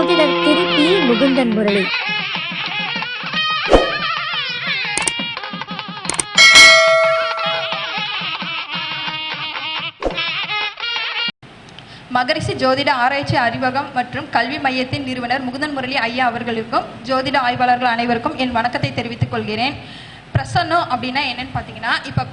ஜோதிடர் திருப்பி முகுந்தன் முரளி. மகரிஷி ஜோதிட ஆராய்ச்சி அறிவகம் மற்றும் கல்வி மையத்தின் நிறுவனர் முகுந்தன் முரளி ஐயா அவர்களுக்கும் ஜோதிட ஆய்வாளர்கள் அனைவருக்கும் என் வணக்கத்தை தெரிவித்துக் கொள்கிறேன். பிரசன்னம் அப்படின்னா என்னன்னு பார்த்தீங்கன்னா இப்போ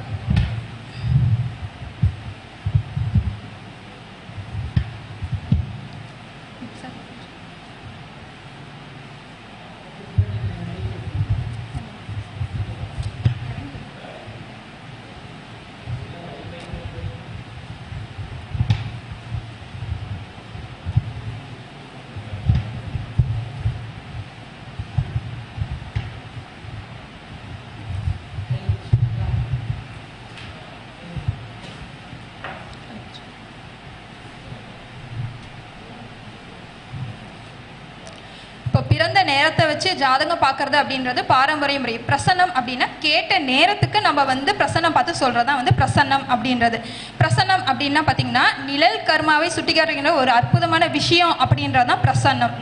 இப்போ பிறந்த நேரத்தை வச்சு ஜாதகம் பார்க்கறது அப்படின்றது பாரம்பரிய முறை. பிரசன்னம் அப்படின்னா கேட்ட நேரத்துக்கு நம்ம வந்து பிரசன்னம் பார்த்து சொல்றது தான் வந்து பிரசன்னம் அப்படின்றது. பிரசன்னம் அப்படின்னா பார்த்தீங்கன்னா நிழல் கர்மாவை சுட்டிக்காட்டுகிற ஒரு அற்புதமான விஷயம் அப்படின்றது தான் பிரசன்னம்.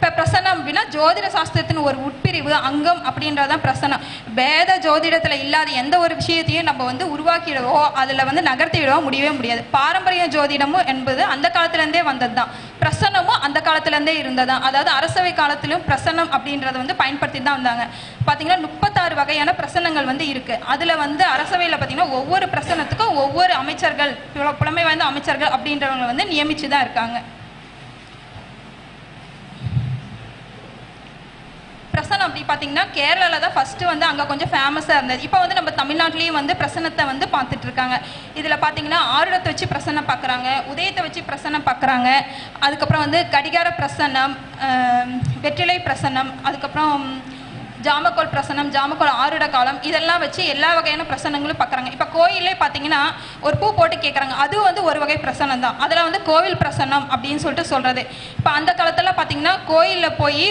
இப்போ பிரசன்னம் அப்படின்னா ஜோதிட சாஸ்திரத்தின் ஒரு உட்பிரிவு அங்கம் அப்படின்றது தான் பிரசன்னம். வேத ஜோதிடத்தில் இல்லாத எந்த ஒரு விஷயத்தையும் நம்ம வந்து உருவாக்கிடவோ அதில் வந்து நகர்த்திவிடவோ முடியவே முடியாது. பாரம்பரிய ஜோதிடமும் என்பது அந்த காலத்துலேருந்தே வந்தது தான் பிரசன்னமும் அந்த காலத்துலேருந்தே இருந்ததான் அதாவது அரசவை காலத்திலும் பிரசன்னம் அப்படின்றத வந்து பயன்படுத்தி தான் வந்தாங்க. பார்த்தீங்கன்னா முப்பத்தாறு வகையான பிரசன்னங்கள் வந்து இருக்குது அதில் வந்து அரசவையில் பார்த்தீங்கன்னா ஒவ்வொரு பிரசன்னத்துக்கும் ஒவ்வொரு அமைச்சர்கள் புலமை வாய்ந்த அமைச்சர்கள் அப்படின்றவங்க வந்து நியமிச்சு தான் இருக்காங்க. பிரசனம் அப்படி பார்த்தீங்கன்னா கேரளாவில் தான் ஃபஸ்ட்டு வந்து அங்கே கொஞ்சம் ஃபேமஸாக இருந்தது. இப்போ வந்து நம்ம தமிழ்நாட்டிலையும் வந்து பிரசனத்தை வந்து பார்த்துட்டு இருக்காங்க. இதில் பார்த்தீங்கன்னா ஆருடத்தை வச்சு பிரசன்னம் பார்க்குறாங்க உதயத்தை வச்சு பிரசன்னம் பார்க்குறாங்க அதுக்கப்புறம் வந்து கடிகார பிரசன்னம் வெற்றிலை பிரசன்னம் அதுக்கப்புறம் ஜாமக்கோல் பிரசன்னம் ஜாமக்கோல் ஆறுட காலம் இதெல்லாம் வச்சு எல்லா வகையான பிரசன்னங்களும் பார்க்குறாங்க. இப்போ கோயிலே பார்த்தீங்கன்னா ஒரு பூ போட்டு கேட்குறாங்க. அது வந்து ஒரு வகை பிரசன்னம் தான். அதில் வந்து கோவில் பிரசன்னம் அப்படின்னு சொல்லிட்டு சொல்கிறது இப்போ அந்த காலத்தில் பார்த்தீங்கன்னா கோயிலில் போய்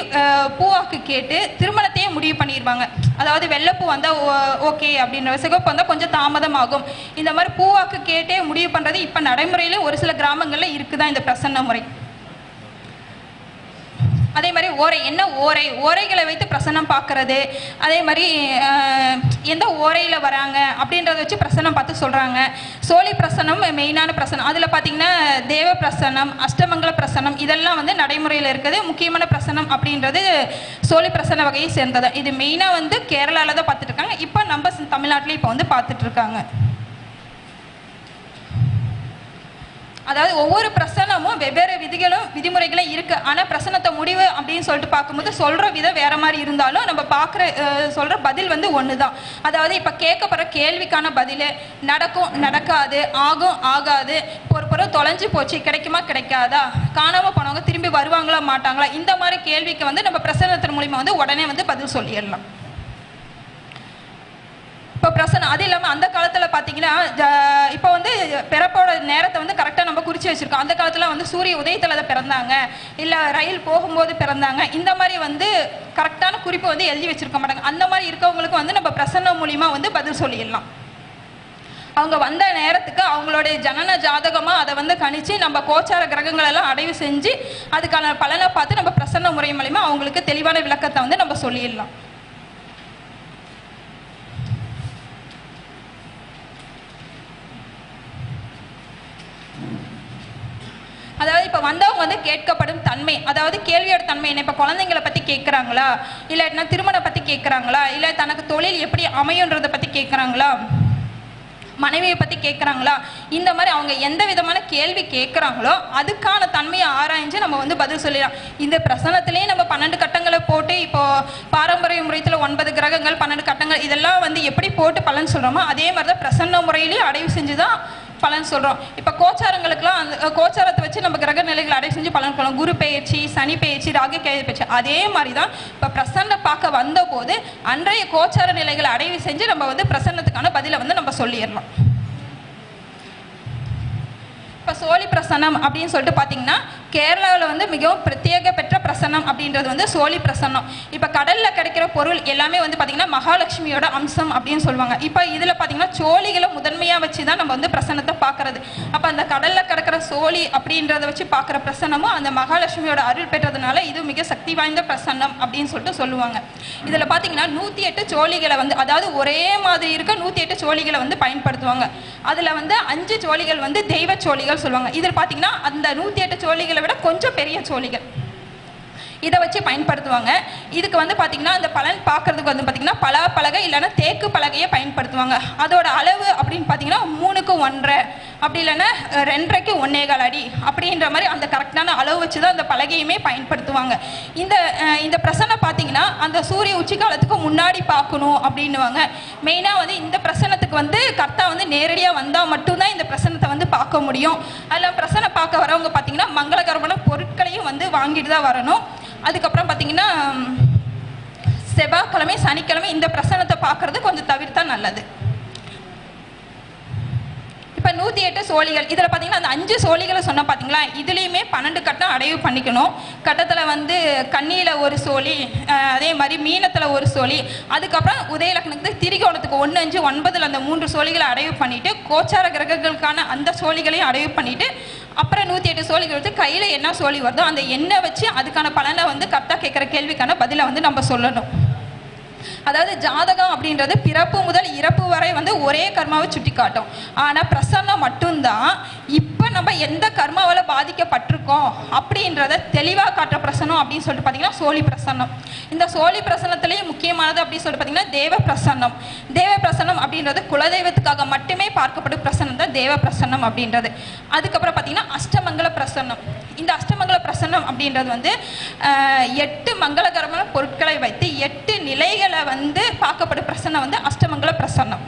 பூவாக்கு கேட்டு திருமணத்தையே முடிவு பண்ணிடுவாங்க அதாவது வெள்ளைப்பூ வந்தால் ஓகே அப்படின்ற சிகப்பு வந்தால் கொஞ்சம் தாமதமாகும். இந்த மாதிரி பூவாக்கு கேட்டே முடிவு பண்ணுறது இப்போ நடைமுறையில் ஒரு சில கிராமங்களில் இருக்குதான் இந்த பிரசன்ன முறை. அதே மாதிரி ஓரை என்ன ஓரை? ஓரைகளை வைத்து பிரசன்னம் பார்க்கறது. அதே மாதிரி எந்த ஓரையில் வராங்க? அப்படின்றத வச்சு பிரசன்னம் பார்த்து சொல்கிறாங்க சோழி பிரசன்னம் மெயினான பிரசன்னம். அதில் பார்த்தீங்கன்னா தேவ பிரசனம் அஷ்டமங்கல பிரசன்னம் இதெல்லாம் வந்து நடைமுறையில் இருக்குது. முக்கியமான பிரசன்னம் அப்படின்றது சோழி பிரசன்ன வகையை சேர்ந்தது. இது மெயினாக வந்து கேரளாவில் தான் பார்த்துட்டு இருக்காங்க. இப்போ நம்ம தமிழ்நாட்டிலே இப்போ வந்து பார்த்துட்டு அதாவது ஒவ்வொரு பிரசனமும் வெவ்வேறு விதிகளும் விதிமுறைகளும் இருக்கு. ஆனா பிரசனத்தை முடிவு அப்படின்னு சொல்லிட்டு பார்க்கும்போது சொல்ற விதம் வேற மாதிரி இருந்தாலும் நம்ம பார்க்குற சொல்ற பதில் வந்து ஒண்ணுதான். அதாவது இப்ப கேட்கப்படுற கேள்விக்கான பதில் நடக்கும் நடக்காது ஆகும் ஆகாது ஒரு தொலைஞ்சு போச்சு கிடைக்குமா கிடைக்காதா? காணாம போனவங்க திரும்பி வருவாங்களா மாட்டாங்களா? இந்த மாதிரி கேள்விக்கு வந்து நம்ம பிரசனத்தின் மூலியமா வந்து உடனே வந்து பதில் சொல்லிடலாம். இப்போ பிரசனம் அது இல்லாமல் அந்த காலத்தில் பார்த்தீங்கன்னா ஜ- இப்போ வந்து பிறப்போட நேரத்தை வந்து கரெக்டாக நம்ம குறித்து வச்சுருக்கோம். அந்த காலத்தில் வந்து சூரிய உதயத்தில் அதை பிறந்தாங்க. இல்லை ரயில் போகும்போது பிறந்தாங்க. இந்த மாதிரி வந்து கரெக்டான குறிப்பு வந்து எழுதி வச்சுருக்க மாட்டாங்க. அந்த மாதிரி இருக்கவங்களுக்கு வந்து நம்ம பிரசன்னம் மூலியமாக வந்து பதில் சொல்லிடலாம். அவங்க வந்த நேரத்துக்கு அவங்களுடைய ஜனன ஜாதகமாக அதை வந்து கணிச்சு நம்ம கோச்சார கிரகங்கள் எல்லாம் அடைவு செஞ்சு அதுக்கான பலனை பார்த்து நம்ம பிரசன்ன முறை மூலயமா அவங்களுக்கு தெளிவான விளக்கத்தை வந்து நம்ம சொல்லிடலாம் அதாவது இப்போ வந்தவங்க வந்து கேட்கப்படும் தன்மை. அதாவது கேள்வியோட தன்மை என்ன? இப்போ குழந்தைங்களை பற்றி கேட்குறாங்களா இல்லை திருமணம் பற்றி கேட்குறாங்களா இல்லை தனக்கு தொழில் எப்படி அமையுன்றதை பற்றி கேட்குறாங்களா மனைவியை பற்றி கேட்குறாங்களா இந்த மாதிரி அவங்க எந்த விதமான கேள்வி கேட்குறாங்களோ அதுக்கான தன்மையை ஆராய்ஞ்சு நம்ம வந்து பதில் சொல்லிடலாம். இந்த பிரசனத்திலேயே நம்ம பன்னெண்டு கட்டங்களை போட்டு இப்போது பாரம்பரிய முறையில் ஒன்பது கிரகங்கள் பன்னெண்டு கட்டங்கள் இதெல்லாம் வந்து எப்படி போட்டு பலன் சொல்கிறோமோ அதே மாதிரி தான் பிரசன்ன முறையிலேயே அடைவு செஞ்சு தான் பலன் சொல்கிறோம் இப்போ கோச்சாரங்களுக்குலாம் அந்த கோச்சாரத்தை வச்சு நம்ம கிரக நிலைகளை அடை செஞ்சு பலன் சொல்லலாம் குரு பெயர்ச்சி சனி பெயர்ச்சி ராகு கேது பெயர்ச்சி அதே மாதிரி தான் இப்போ பிரசன்ன பார்க்க வந்தபோது அன்றைய கோச்சார நிலைகளை அடைவு செஞ்சு நம்ம வந்து பிரசன்னத்துக்கான பதிலை வந்து நம்ம சொல்லிடலாம். இப்போ சோழி பிரசனம் அப்படின்னு சொல்லிட்டு பார்த்தீங்கன்னா கேரளாவில் வந்து மிகவும் பிரத்யேக பெற்ற பிரசன்னம் அப்படின்றது வந்து சோழி பிரசன்னம். இப்போ கடலில் கிடைக்கிற பொருள் எல்லாமே வந்து பார்த்திங்கன்னா மகாலட்சுமியோட அம்சம் அப்படின்னு சொல்லுவாங்க. இப்போ இதில் பார்த்திங்கன்னா சோழிகளை முதன்மையாக வச்சு தான் நம்ம வந்து பிரசன்னத்தை பார்க்கறது. அப்போ அந்த கடலில் கிடக்கிற சோழி அப்படின்றத வச்சு பார்க்குற பிரசன்னமும் அந்த மகாலட்சுமியோட அருள் பெற்றதுனால இது மிக சக்தி வாய்ந்த பிரசன்னம் அப்படின்னு சொல்லிட்டு சொல்லுவாங்க. இதில் பார்த்தீங்கன்னா நூற்றி எட்டு சோழிகளை வந்து அதாவது ஒரே மாதிரி இருக்க நூற்றி எட்டு சோழிகளை வந்து பயன்படுத்துவாங்க. அதில் வந்து அஞ்சு சோழிகள் வந்து தெய்வ சோழிகள் சொல்லுவாங்க. இதில் பார்த்தீங்கன்னா அந்த நூற்றி எட்டு சோழிகளை விட கொஞ்சம் பெரிய சோழிகள். இதை வச்சு பயன்படுத்துவாங்க. இதுக்கு வந்து பார்த்தீங்கன்னா அந்த பலன் பார்க்கறதுக்கு வந்து பார்த்தீங்கன்னா பலா பலகை இல்லைன்னா தேக்கு பலகையை பயன்படுத்துவாங்க. அதோட அளவு அப்படின்னு பார்த்தீங்கன்னா மூணுக்கு ஒன்றரை. அப்படி இல்லைன்னா ரெண்டரைக்கு ஒன்னேகால் அடி அப்படின்ற மாதிரி அந்த கரெக்டான அளவு வச்சு தான் அந்த பலகையுமே பயன்படுத்துவாங்க. இந்த இந்த பிரசனை பார்த்தீங்கன்னா அந்த சூரிய உச்சிக்காலத்துக்கு முன்னாடி பார்க்கணும் அப்படின்னுவாங்க. மெயினாக வந்து இந்த பிரசனத்துக்கு வந்து கர்த்தா வந்து நேரடியாக வந்தால் மட்டும்தான் இந்த பிரசனத்தை வந்து பார்க்க முடியும். அதில் பிரசனை பார்க்க வரவங்க பார்த்தீங்கன்னா மங்களகரமான பொருட்களையும் வந்து வாங்கிட்டு தான் வரணும். அதுக்கப்புறம் பார்த்தீங்கன்னா செவ்வாய்க்கிழமை சனிக்கிழமை இந்த பிரசனத்தை பார்க்கறது கொஞ்சம் தவிர்த்தா நல்லது. இப்போ நூற்றி எட்டு சோழிகள் இதில் பார்த்தீங்கன்னா அந்த அஞ்சு சோழிகளை சொன்ன பார்த்தீங்களா இதுலேயுமே பன்னெண்டு கட்டம் அடைவு பண்ணிக்கணும். கட்டத்தில் வந்து கண்ணியில் ஒரு சோழி அதே மாதிரி மீனத்தில் ஒரு சோழி அதுக்கப்புறம் உதயலக்னத்துக்கு திரிகோணத்துக்கு ஒன்று அஞ்சு ஒன்பதில் அந்த மூன்று சோழிகளை அடைவு பண்ணிவிட்டு கோச்சார கிரகங்களுக்கான அந்த சோழிகளையும் அடைவு பண்ணிவிட்டு அப்புறம் நூற்றி எட்டு சோழிகள் வந்து கையில் என்ன சோழி வருதோ அந்த எண்ணெய் வச்சு அதுக்கான பலனை வந்து கரெக்டாக கேட்குற கேள்விக்கான பதிலை வந்து நம்ம சொல்லணும். அதாவது ஜாதகம் அப்படின்றது பிறப்பு முதல் இறப்பு வரை வந்து ஒரே கர்மாவை சுட்டி காட்டும் ஆனால் பிரசன்னம் மட்டும்தான் இப்போ நம்ம எந்த கர்மாவால் பாதிக்கப்பட்டிருக்கோம் அப்படின்றத தெளிவாக காட்டுற பிரசன்னம் அப்படின்னு சொல்லிட்டு பார்த்தீங்கன்னா சோழி பிரசன்னம். இந்த சோழி பிரசன்னத்திலேயே முக்கியமானது அப்படின்னு சொல்லிட்டு பார்த்தீங்கன்னா தேவ பிரசன்னம். தேவ பிரசன்னம் அப்படின்றது குலதெய்வத்துக்காக மட்டுமே பார்க்கப்படும் பிரசன்னம் தான் தேவ பிரசன்னம் அப்படின்றது. அதுக்கப்புறம் பார்த்தீங்கன்னா அஷ்டமங்கல பிரசன்னம். இந்த அஷ்டமங்கல பிரசன்னம் அப்படின்றது வந்து எட்டு மங்களகரமான பொருட்களை வைத்து எட்டு நிலைகளை வந்து பார்க்கப்படும் பிரசன்னம் வந்து அஷ்டமங்கல பிரசன்னம்.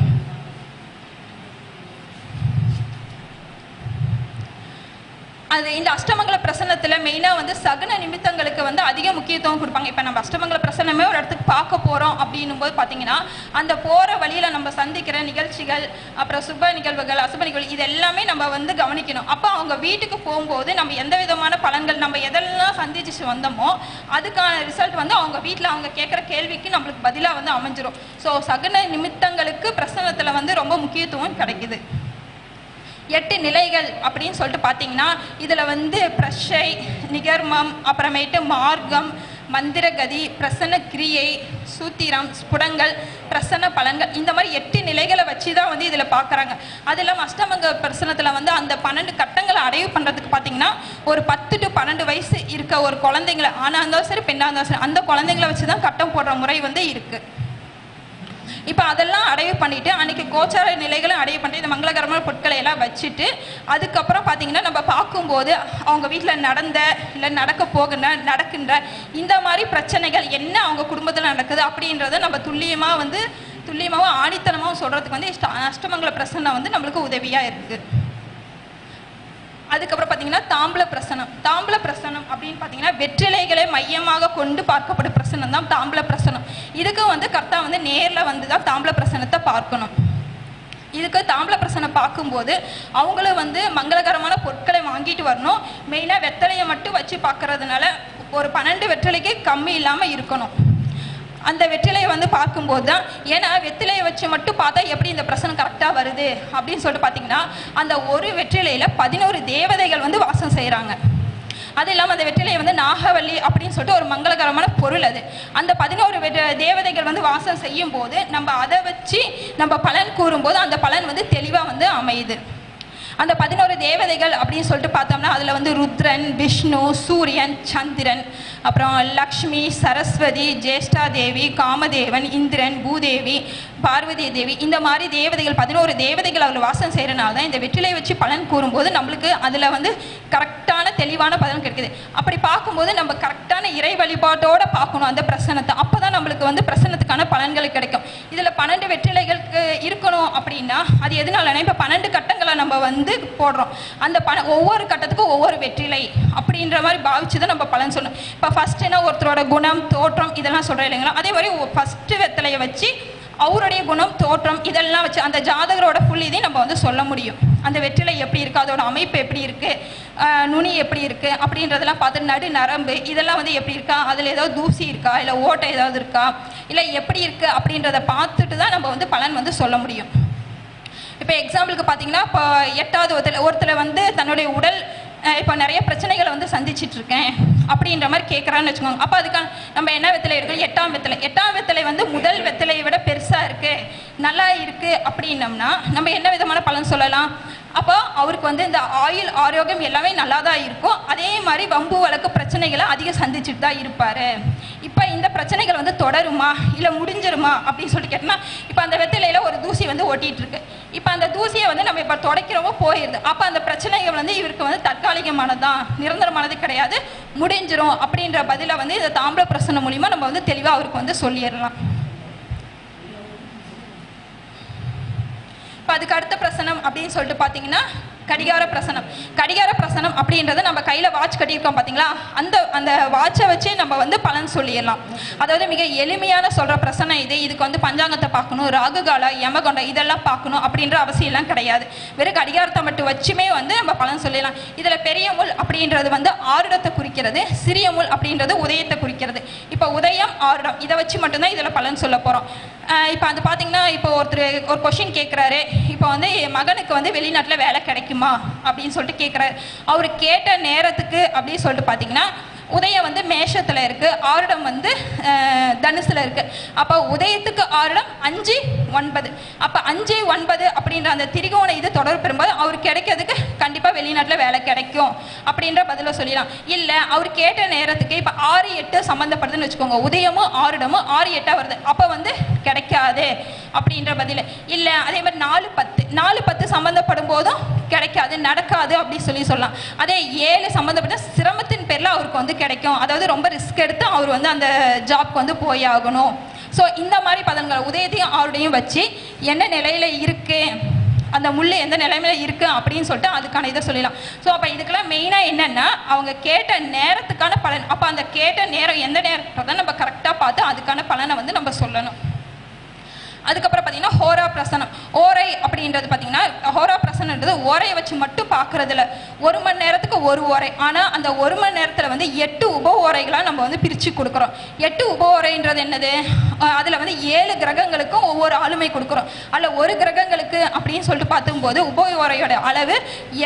அது இந்த அஷ்டமங்கல பிரசன்னத்தில் மெயினாக வந்து சகுன நிமித்தங்களுக்கு வந்து அதிக முக்கியத்துவம் கொடுப்பாங்க. இப்போ நம்ம அஷ்டமங்கல பிரசன்னமே ஒரு இடத்துக்கு பார்க்க போகிறோம் அப்படின்னும் போது பார்த்தீங்கன்னா அந்த போகிற வழியில் நம்ம சந்திக்கிற நிகழ்ச்சிகள் அப்புறம் சுப நிகழ்வுகள் அசுப நிகழ்வு இது எல்லாமே நம்ம வந்து கவனிக்கணும். அப்போ அவங்க வீட்டுக்கு போகும்போது நம்ம எந்த விதமான பலன்கள் நம்ம எதெல்லாம் சந்திச்சு வந்தோமோ அதுக்கான ரிசல்ட் வந்து அவங்க வீட்டில் அவங்க கேட்குற கேள்விக்கு நம்மளுக்கு பதிலாக வந்து அமைஞ்சிரும். ஸோ சகுன நிமித்தங்களுக்கு பிரசன்னத்தில் வந்து ரொம்ப முக்கியத்துவம் கிடைக்குது. எட்டு நிலைகள் அப்படின்னு சொல்லிட்டு பார்த்தீங்கன்னா இதில் வந்து பிரஷை நிகர்மம் அப்புறமேட்டு மார்க்கம் மந்திரகதி பிரசன்ன கிரியை சூத்திரம் ஸ்புடங்கள் பிரசன்ன பலன்கள் இந்த மாதிரி எட்டு நிலைகளை வச்சு தான் வந்து இதில் பார்க்குறாங்க. அது இல்லாமல் அஷ்டமங்க பிரசனத்தில் வந்து அந்த பன்னெண்டு கட்டங்களை அடைவு பண்ணுறதுக்கு பார்த்தீங்கன்னா ஒரு பத்து டு பன்னெண்டு வயசு இருக்க ஒரு குழந்தைங்களை ஆணாக இருந்தாலும் சரி பெண்ணாக இருந்தாலும் சரி அந்த குழந்தைங்களை வச்சு தான் கட்டம் போடுற முறை வந்து இருக்குது இப்போ அதெல்லாம் அடைவு பண்ணிட்டு அன்றைக்கி கோச்சார நிலைகளும் அடைவு பண்ணிட்டு இந்த மங்களகரமான பொருட்களை எல்லாம் வச்சுட்டு அதுக்கப்புறம் பார்த்தீங்கன்னா நம்ம பார்க்கும்போது அவங்க வீட்டில் நடந்த இல்லை நடக்க போகின்ற நடக்கின்ற இந்த மாதிரி பிரச்சனைகள் என்ன அவங்க குடும்பத்தில் நடக்குது அப்படின்றத நம்ம துல்லியமாக வந்து துல்லியமாகவும் ஆணித்தனமாகவும் சொல்கிறதுக்கு வந்து இஷ்ட- அஷ்டமங்கல பிரசன்னம் வந்து நம்மளுக்கு உதவியாக இருக்குது அதுக்கப்புறம் பார்த்தீங்கன்னா தாம்பல பிரசனம். தாம்பல பிரசனம் அப்படின்னு பார்த்தீங்கன்னா வெற்றிலைகளை மையமாக கொண்டு பார்க்கப்படும் பிரசனம் தான் தாம்பல பிரசனம். இதுக்கும் வந்து கர்த்தா வந்து நேரில் வந்து தான் தாம்பல பிரசனத்தை பார்க்கணும். இதுக்கு தாம்பல பிரசனம் பார்க்கும்போது அவங்களும் வந்து மங்களகரமான பொருட்களை வாங்கிட்டு வரணும். மெயினாக வெத்தலையை மட்டும் வச்சு பார்க்கறதுனால ஒரு பன்னெண்டு வெற்றிலைக்கு கம்மி இல்லாமல் இருக்கணும். அந்த வெற்றிலையை வந்து பார்க்கும்போது தான் ஏன்னா வெற்றிலையை வச்சு மட்டும் பார்த்தா எப்படி இந்த பிரசனம் கரெக்டாக வருது அப்படின்னு சொல்லிட்டு பார்த்தீங்கன்னா அந்த ஒரு வெற்றிலையில் பதினோரு தேவதைகள் வந்து வாசம் செய்கிறாங்க அது இல்லாமல் அந்த வெற்றிலையை வந்து நாகவல்லி அப்படின்னு சொல்லிட்டு ஒரு மங்களகரமான பொருள் அது. அந்த பதினோரு வெ- தேவதைகள் வந்து வாசம் செய்யும் போது நம்ம அதை வச்சு நம்ம பலன் கூறும்போது அந்த பலன் வந்து தெளிவாக வந்து அமையுது. அந்த பதினோரு தேவதைகள் அப்படின்னு சொல்லிட்டு பார்த்தோம்னா அதில் வந்து ருத்ரன் விஷ்ணு சூரியன் சந்திரன் அப்புறம் லக்ஷ்மி சரஸ்வதி ஜேஷ்டா தேவி காமதேவன் இந்திரன் பூதேவி பார்வதி தேவி இந்த மாதிரி தேவதைகள் பதினோரு தேவதைகள் அவர் வாசம் செய்கிறனால தான் இந்த வெற்றிலை வச்சு பலன் கூறும்போது நம்மளுக்கு அதில் வந்து கரெக்டான தெளிவான பலன் கிடைக்குது. அப்படி பார்க்கும்போது நம்ம கரெக்டான இறை வழிபாட்டோடு பார்க்கணும் அந்த பிரசனத்தை அப்போ தான் நம்மளுக்கு வந்து பிரசனத்துக்கான பலன்கள் கிடைக்கும். இதில் பன்னெண்டு வெற்றிலைகள் இருக்கணும் அப்படின்னா அது எதனாலனா இப்போ பன்னெண்டு கட்டங்களை நம்ம வந்து போடுறோம். அந்த பண ஒவ்வொரு கட்டத்துக்கும் ஒவ்வொரு வெற்றிலை அப்படின்ற மாதிரி பாவிச்சு தான் நம்ம பலன் சொல்லணும். இப்போ ஃபஸ்ட்டுனா ஒருத்தரோட குணம் தோற்றம் இதெல்லாம் சொல்கிறோம் இல்லைங்களா? அதே மாதிரி ஃபஸ்ட்டு வெத்தலையை வச்சு அவருடைய குணம் தோற்றம் இதெல்லாம் வச்சு அந்த ஜாதகரோட ஃபுல் இதையும் நம்ம வந்து சொல்ல முடியும். அந்த வெற்றிலை எப்படி இருக்குது அதோட அமைப்பு எப்படி இருக்குது நுனி எப்படி இருக்குது அப்படின்றதெல்லாம் பார்த்து நடு நரம்பு இதெல்லாம் வந்து எப்படி இருக்கா? அதில் ஏதாவது தூசி இருக்கா? இல்லை ஓட்டை ஏதாவது இருக்கா? இல்லை எப்படி இருக்குது அப்படின்றத பார்த்துட்டு தான் நம்ம வந்து பலன் வந்து சொல்ல முடியும். இப்போ எக்ஸாம்பிளுக்கு பார்த்தீங்கன்னா இப்போ எட்டாவது ஒருத்தர் ஒருத்தர் வந்து தன்னுடைய உடல் இப்போ நிறைய பிரச்சனைகளை வந்து சந்திச்சுட்டு இருக்கேன் அப்படின்ற மாதிரி கேட்குறான்னு வச்சுக்கோங்க. அப்போ அதுக்காக நம்ம என்ன வெத்தலை எடுக்கணும் எட்டாம் வெத்தலை. எட்டாம் வெத்தலை வந்து முதல் வெத்தலையை விட பெருசாக இருக்குது நல்லா இருக்குது அப்படின்னம்னா நம்ம என்ன விதமான பலன் சொல்லலாம்? அப்போ அவருக்கு வந்து இந்த ஆயுள் ஆரோக்கியம் எல்லாமே நல்லா தான் இருக்கும். அதே மாதிரி வம்பு வழக்கு பிரச்சனைகளை அதிகம் சந்திச்சுட்டு தான் இருப்பார். இப்போ இந்த பிரச்சனைகள் வந்து தொடருமா? இல்லை முடிஞ்சிருமா? அப்படின்னு சொல்லிட்டு கேட்டோம்னா இப்போ அந்த வெத்தலையில் ஒரு தூசி வந்து ஓட்டிகிட்டு இருக்கு இப்போ அந்த தூசியை வந்து நம்ம இப்போ துடைக்கிறவோ போயிடுது அப்போ அந்த பிரச்சனைகள் வந்து இவருக்கு வந்து தற்காலிகமானதான் நிரந்தரமானது கிடையாது. முடிஞ்சிரும் அப்படின்ற பதிலை வந்து இந்த தாம்பல பிரசனம் மூலிமா நம்ம வந்து தெளிவாக அவருக்கு வந்து சொல்லிடலாம். இப்போ அதுக்கு அடுத்த பிரசனம் அப்படின்னு சொல்லிட்டு பார்த்தீங்கன்னா கடிகார பிரசனம். கடிகார பிரசனம் அப்படின்றது நம்ம கையில் வாட்ச் கட்டியிருக்கோம் பார்த்தீங்களா அந்த அந்த வாட்சை வச்சே நம்ம வந்து பலன் சொல்லிடலாம். அதாவது மிக எளிமையான சொல்கிற பிரசனம் இது. இதுக்கு வந்து பஞ்சாங்கத்தை பார்க்கணும் ராகுகாலா யமகொண்டா இதெல்லாம் பார்க்கணும் அப்படின்ற அவசியம்லாம் கிடையாது. வெறும் கடிகாரத்தை மட்டும் வச்சுமே வந்து நம்ம பலன் சொல்லிடலாம். இதில் பெரிய முள் அப்படின்றது வந்து ஆருடத்தை குறிக்கிறது சிறிய முள் அப்படின்றது உதயத்தை குறிக்கிறது. இப்போ உதயம் ஆருடம் இதை வச்சு மட்டும்தான் இதில் பலன் சொல்ல போகிறோம் இப்போ அது பார்த்தீங்கன்னா இப்போ ஒருத்தர் ஒரு கொஷின் கேட்குறாரு இப்போ வந்து என் மகனுக்கு வந்து வெளிநாட்டில் வேலை கிடைக்கும் அப்படின்னு சொல்லிட்டு கேட்குறாரு அவர் கேட்ட நேரத்துக்கு அப்படின்னு சொல்லிட்டு பார்த்தீங்கன்னா உதயம் வந்து மேஷத்தில் இருக்குது ஆருடம் வந்து தனுசுல இருக்குது அப்போ உதயத்துக்கு ஆருடம் அஞ்சு ஒன்பது. அப்போ அஞ்சு ஒன்பது அப்படின்ற அந்த திரிகோண இது தொடர்பு பெறும்போது அவர் கிடைக்கிறதுக்கு கண்டிப்பாக வெளிநாட்டில் வேலை கிடைக்கும் அப்படின்ற பதிலை சொல்லிடலாம். இல்லை அவர் கேட்ட நேரத்துக்கு இப்போ ஆறு எட்டு சம்மந்தப்படுதுன்னு வச்சுக்கோங்க. உதயமும் ஆருடமும் ஆறு எட்டாக வருது. அப்போ வந்து கிடைக்காது அப்படின்ற பதில். இல்லை அதே மாதிரி நாலு பத்து. நாலு பத்து சம்மந்தப்படும் போதும் கிடைக்காது நடக்காது அப்படின்னு சொல்லி சொல்லலாம். அதே ஏழு சம்மந்தப்பட்ட சிரமத்தின் பேரில் அவருக்கு வந்து கிடைக்கும். அதாவது ரொம்ப ரிஸ்க் எடுத்து அவர் வந்து அந்த ஜாப்க்கு வந்து போய் ஆகணும். ஸோ இந்த மாதிரி பதன்கள் உதயத்தையும் அவருடையும் வச்சு என்ன நிலையில் இருக்கு? அந்த முள் எந்த நிலைமையில இருக்கு அப்படின்னு சொல்லிட்டு அதுக்கான இதை சொல்லலாம் ஸோ அப்போ இதுக்கெல்லாம் மெயினாக என்னென்னா அவங்க கேட்ட நேரத்துக்கான பலன். அப்போ அந்த கேட்ட நேரம் எந்த நேரத்தை நம்ம கரெக்டாக பார்த்து அதுக்கான பலனை வந்து நம்ம சொல்லணும். அதுக்கப்புறம் பார்த்தீங்கன்னா ஹோரா பிரசனம். ஓரை அப்படின்றது பார்த்தீங்கன்னா ஹோரா பிரசனன்றது ஓரையை வச்சு மட்டும் பார்க்கறதுல ஒரு மணி நேரத்துக்கு ஒரு ஓரை. ஆனால் அந்த ஒரு மணி நேரத்தில் வந்து எட்டு உப ஓரைகளாக நம்ம வந்து பிரித்து கொடுக்குறோம். எட்டு உப ஓரைன்றது என்னது? அதில் வந்து ஏழு கிரகங்களுக்கும் ஒவ்வொரு ஆளுமை கொடுக்குறோம். அதில் ஒரு கிரகங்களுக்கு அப்படின்னு சொல்லிட்டு பார்த்தும்போது உப ஓரையோட அளவு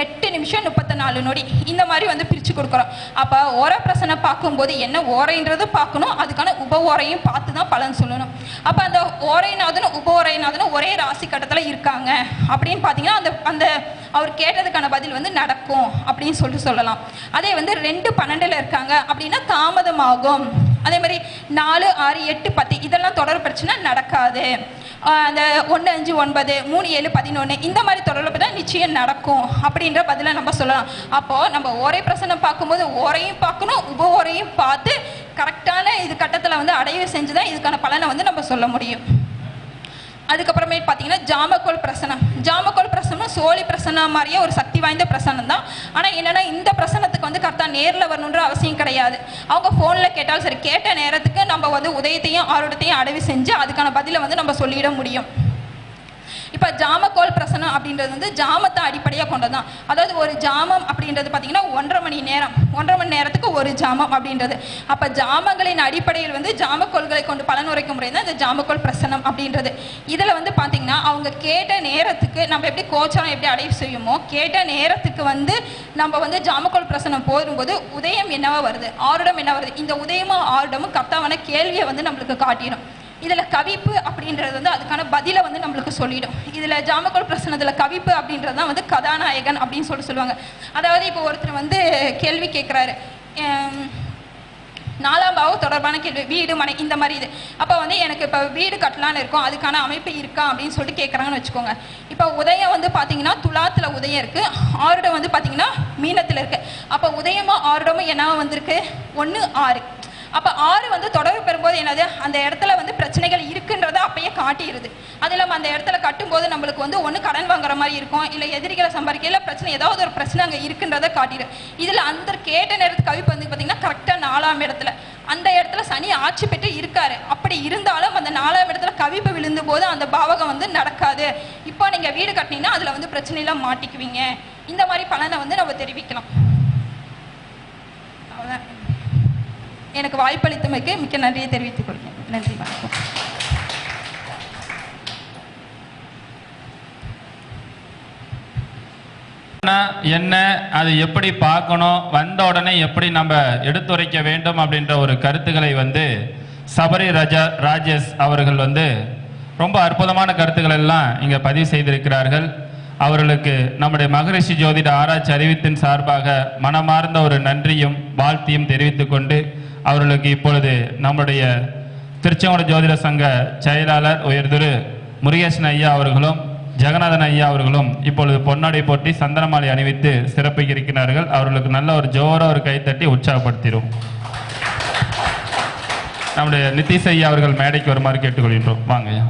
எட்டு நிமிஷம் முப்பத்தி நாலு நொடி. இந்த மாதிரி வந்து பிரித்து கொடுக்குறோம். அப்போ ஓர பிரசனை பார்க்கும்போது என்ன ஓரைன்றது பார்க்கணும். அதுக்கான உப ஓரையும் பார்த்து தான் பலன் சொல்லணும். அப்போ அந்த ஓரைநாதனும் உப ஒரே ராசி கட்டத்தில் இருக்காங்க. அப்படின்னு பார்த்தீங்கன்னா அந்த அந்த அவர் கேட்டதுக்கான பதில் வந்து நடக்கும் அப்படின்னு சொல்லிட்டு சொல்லலாம். அதே வந்து ரெண்டு பன்னெண்டில் இருக்காங்க அப்படின்னா தாமதமாகும். அதே மாதிரி நாலு ஆறு எட்டு பத்து இதெல்லாம் தொடர் பிரச்சனை நடக்காது. அந்த ஒன்று அஞ்சு ஒன்பது மூணு ஏழு பதினொன்று இந்த மாதிரி தொடர்பு தான் நிச்சயம் நடக்கும் அப்படின்ற பதிலை நம்ம சொல்லலாம். அப்போது நம்ம ஒரே பிரசனம் பார்க்கும்போது ஓரையும் பார்க்கணும் உப ஓரையும் பார்த்து கரெக்டான இது கட்டத்தில் வந்து அடைவு செஞ்சு தான் இதுக்கான பலனை வந்து நம்ம சொல்ல முடியும். அதுக்கப்புறமேட்டு பார்த்தீங்கன்னா ஜாமக்கோல் பிரசனம். ஜாமக்கோல் பிரசனம் சோழி பிரசனம் மாதிரியே ஒரு சக்தி வாய்ந்த பிரசனம் தான். ஆனால் என்னென்னா இந்த பிரசனத்துக்கு வந்து கரெக்டாக நேரில் வரணுன்ற அவசியம் கிடையாது. அவங்க ஃபோனில் கேட்டாலும் சரி கேட்ட நேரத்துக்கு நம்ம வந்து உதயத்தையும் ஆரோடத்தையும் அடைவு செஞ்சு அதுக்கான பதிலை வந்து நம்ம சொல்லிட முடியும். இப்போ ஜாமக்கோல் பிரசனம் அப்படின்றது வந்து ஜாமத்தை அடிப்படையாக கொண்டதான் அதாவது ஒரு ஜாமம் அப்படின்றது பார்த்தீங்கன்னா ஒன்றரை மணி நேரம். ஒன்றரை மணி நேரத்துக்கு ஒரு ஜாமம் அப்படின்றது. அப்போ ஜாமங்களின் அடிப்படையில் வந்து ஜாமக்கோள்களை கொண்டு பலன் உரைக்கும் முறை தான் இந்த ஜாமக்கோல் பிரசனம் அப்படின்றது. இதில் வந்து பார்த்தீங்கன்னா அவங்க கேட்ட நேரத்துக்கு நம்ம எப்படி கோச்சாரம் எப்படி அடைவு செய்யுமோ கேட்ட நேரத்துக்கு வந்து நம்ம வந்து ஜாமக்கோல் பிரசனம் போடும்போது உதயம் என்னவா வருது? ஆருடம் என்ன வருது? இந்த உதயமும் ஆருடமும் கத்தாவான கேள்வியை வந்து நம்மளுக்கு காட்டிடும் இதில் கவிப்பு அப்படின்றது வந்து அதுக்கான பதிலை வந்து நம்மளுக்கு சொல்லிடும். இதில் ஜாமக்கோல் பிரசனத்தில் கவிப்பு அப்படின்றது தான் வந்து கதாநாயகன் அப்படின்னு சொல்லிட்டு சொல்லுவாங்க. அதாவது இப்போ ஒருத்தர் வந்து கேள்வி கேட்குறாரு நாலாம் பாவம் தொடர்பான கேள்வி வீடு மனை இந்த மாதிரி இது. அப்போ வந்து எனக்கு இப்போ வீடு கட்டலான்னு இருக்கோம் அதுக்கான அமைப்பு இருக்கா அப்படின்னு சொல்லிட்டு கேட்குறாங்கன்னு வச்சுக்கோங்க. இப்போ உதயம் வந்து பார்த்தீங்கன்னா துலாத்தில் உதயம் இருக்குது ஆருடம் வந்து பார்த்தீங்கன்னா மீனத்தில் இருக்குது அப்போ உதயமும் ஆருடமும் என்ன வந்திருக்கு? ஒன்று ஆறு. அப்ப ஆறு வந்து தொடர்பு பெறும்போது என்னது? அந்த இடத்துல வந்து பிரச்சனைகள் இருக்குன்றத அப்பயே காட்டிடுது. அது இல்லாம அந்த இடத்துல கட்டும்போது நம்மளுக்கு வந்து ஒண்ணு கடன் வாங்குற மாதிரி இருக்கும் இல்ல எதிரிகளை சம்பாதிக்க இல்ல பிரச்சனை ஏதாவது ஒரு பிரச்சனை அங்க இருக்குன்றத காட்டிடும் இதுல அந்த கேட்ட நேரத்துக்கு கவிப்பு வந்து பாத்தீங்கன்னா கரெக்டா நாலாம் இடத்துல. அந்த இடத்துல சனி ஆட்சி பெற்று இருக்காரு. அப்படி இருந்தாலும் அந்த நாலாம் இடத்துல கவிப்பு விழுந்த போது அந்த பாவகம் வந்து நடக்காது. இப்போ நீங்க வீடு கட்டினீங்கன்னா அதுல வந்து பிரச்சனையெல்லாம் மாட்டிக்குவீங்க. இந்த மாதிரி பலனை வந்து நம்ம தெரிவிக்கலாம். எனக்கு வாய்ப்பளித்தமைக்கு மிக்க நன்றியை தெரிவித்துக் கொள்கிறேன். நன்றி வணக்கம். என்ன அது எப்படி பார்க்கணும் வந்த உடனே எப்படி நம்ம எடுத்துரைக்க வேண்டும் அப்படின்ற ஒரு கருத்துக்களை வந்து சபரி ராஜா ராஜேஷ் அவர்கள் வந்து ரொம்ப அற்புதமான கருத்துக்கள் எல்லாம் இங்கே பதிவு செய்திருக்கிறார்கள். அவர்களுக்கு நம்முடைய மகரிஷி ஜோதிட ஆராய்ச்சி அறிவித்தின் சார்பாக மனமார்ந்த ஒரு நன்றியும் வாழ்த்தியும் தெரிவித்துக் கொண்டு அவர்களுக்கு இப்பொழுது நம்முடைய திருச்செங்கோடு ஜோதிட சங்க செயலாளர் உயர்திரு முருகேசன் ஐயா அவர்களும் ஜெகநாதன் ஐயா அவர்களும் இப்பொழுது பொன்னாடை போட்டி சந்தனமாலை அணிவித்து சிறப்பிக்க இருக்கிறார்கள் அவர்களுக்கு நல்ல ஒரு ஜோர ஒரு கைத்தட்டி உற்சாகப்படுத்திடும் நம்முடைய நிதிஷ் ஐயா அவர்கள் மேடைக்கு வருமாறு கேட்டுக்கொள்கின்றோம். வாங்க ஐயா.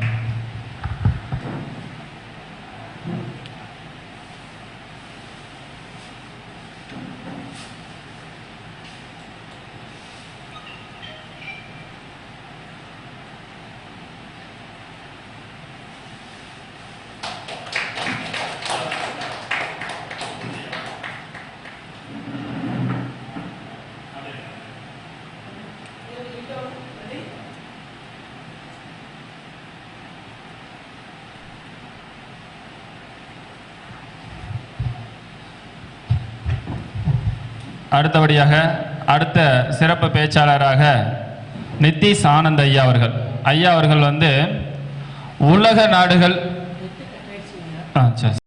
அடுத்தபடியாக அடுத்த சிறப்பு பேச்சாளராக நிதிஷ் ஆனந்த் ஐயா அவர்கள். ஐயா அவர்கள் வந்து உலக நாடுகள் ஆ சரி.